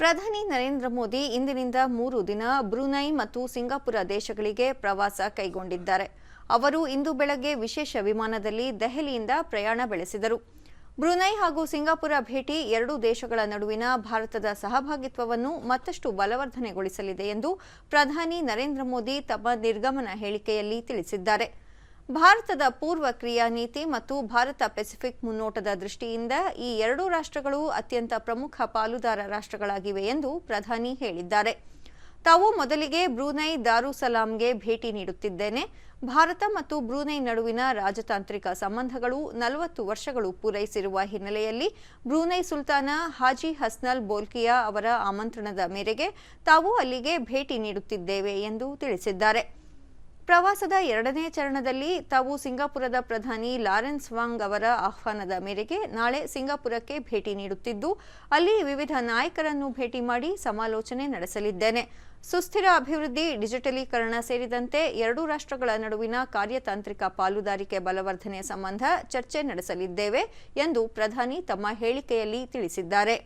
ಪ್ರಧಾನಿ ನರೇಂದ್ರ ಮೋದಿ ಇಂದಿನಿಂದ ಮೂರು ದಿನ ಬ್ರುನೈ ಮತ್ತು ಸಿಂಗಾಪುರ ದೇಶಗಳಿಗೆ ಪ್ರವಾಸ ಕೈಗೊಂಡಿದ್ದಾರೆ. ಅವರು ಇಂದು ಬೆಳಗ್ಗೆ ವಿಶೇಷ ವಿಮಾನದಲ್ಲಿ ದೆಹಲಿಯಿಂದ ಪ್ರಯಾಣ ಬೆಳೆಸಿದರು. ಬ್ರೂನೈ ಹಾಗೂ ಸಿಂಗಾಪುರ ಭೇಟಿ ಎರಡೂ ದೇಶಗಳ ನಡುವಿನ ಭಾರತದ ಸಹಭಾಗಿತ್ವವನ್ನು ಮತ್ತಷ್ಟು ಬಲವರ್ಧನೆಗೊಳಿಸಲಿದೆ ಎಂದು ಪ್ರಧಾನಿ ನರೇಂದ್ರ ಮೋದಿ ತಮ್ಮ ನಿರ್ಗಮನ ಹೇಳಿಕೆಯಲ್ಲಿ ತಿಳಿಸಿದ್ದಾರೆ. ಭಾರತದ ಪೂರ್ವ ಕ್ರಿಯಾ ನೀತಿ ಮತ್ತು ಭಾರತ ಪೆಸಿಫಿಕ್ ಮುನ್ನೋಟದ ದೃಷ್ಟಿಯಿಂದ ಈ ಎರಡೂ ರಾಷ್ಟ್ರಗಳು ಅತ್ಯಂತ ಪ್ರಮುಖ ಪಾಲುದಾರ ರಾಷ್ಟ್ರಗಳಾಗಿವೆ ಎಂದು ಪ್ರಧಾನಿ ಹೇಳಿದ್ದಾರೆ. ತಾವು ಮೊದಲಿಗೆ ಬ್ರೂನೈ ದಾರುಸಲಾಂಗೆ ಭೇಟಿ ನೀಡುತ್ತಿದ್ದೇನೆ. ಭಾರತ ಮತ್ತು ಬ್ರೂನೈ ನಡುವಿನ ರಾಜತಾಂತ್ರಿಕ ಸಂಬಂಧಗಳು ನಲವತ್ತು ವರ್ಷಗಳು ಪೂರೈಸಿರುವ ಹಿನ್ನೆಲೆಯಲ್ಲಿ ಬ್ರೂನೈ ಸುಲ್ತಾನ ಹಾಜಿ ಹಸ್ನಲ್ ಬೋಲ್ಕಿಯಾ ಅವರ ಆಮಂತ್ರಣದ ಮೇರೆಗೆ ತಾವು ಅಲ್ಲಿಗೆ ಭೇಟಿ ನೀಡುತ್ತಿದ್ದೇವೆ ಎಂದು ತಿಳಿಸಿದ್ದಾರೆ. ಪ್ರವಾಸದ ಎರಡನೇ ಚರಣದಲ್ಲಿ ತಾವು ಸಿಂಗಾಪುರದ ಪ್ರಧಾನಿ ಲಾರೆನ್ಸ್ ವಾಂಗ್ ಅವರ ಆಹ್ವಾನದ ಮೇರೆಗೆ ನಾಳೆ ಸಿಂಗಾಪುರಕ್ಕೆ ಭೇಟಿ ನೀಡುತ್ತಿದ್ದು, ಅಲ್ಲಿ ವಿವಿಧ ನಾಯಕರನ್ನು ಭೇಟಿ ಮಾಡಿ ಸಮಾಲೋಚನೆ ನಡೆಸಲಿದ್ದೇನೆ. ಸುಸ್ಥಿರ ಅಭಿವೃದ್ಧಿ, ಡಿಜಿಟಲೀಕರಣ ಸೇರಿದಂತೆ ಎರಡೂ ರಾಷ್ಟ್ರಗಳ ನಡುವಿನ ಕಾರ್ಯತಾಂತ್ರಿಕ ಪಾಲುದಾರಿಕೆ ಬಲವರ್ಧನೆ ಸಂಬಂಧ ಚರ್ಚೆ ನಡೆಸಲಿದ್ದೇವೆ ಎಂದು ಪ್ರಧಾನಿ ತಮ್ಮ ಹೇಳಿಕೆಯಲ್ಲಿ ತಿಳಿಸಿದ್ದಾರೆ.